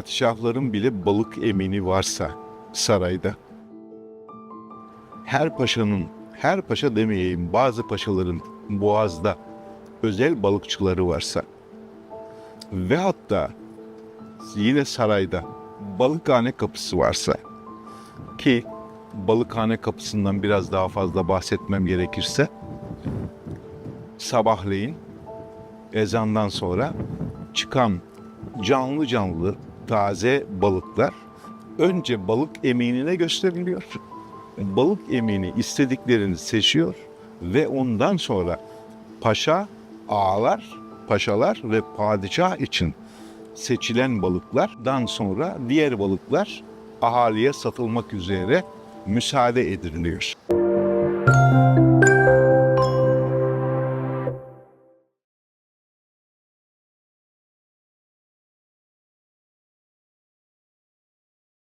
Padişahların bile balık emini varsa sarayda. Her paşanın, her paşa demeyeyim bazı paşaların boğazda özel balıkçıları varsa ve hatta yine sarayda balıkhane kapısı varsa ki balıkhane kapısından biraz daha fazla bahsetmem gerekirse sabahleyin ezandan sonra çıkan canlı canlı taze balıklar önce balık eminine gösteriliyor. Balık emini istediklerini seçiyor ve ondan sonra paşa, ağalar, paşalar ve padişah için seçilen balıklardan sonra diğer balıklar ahaliye satılmak üzere müsaade ediliyor.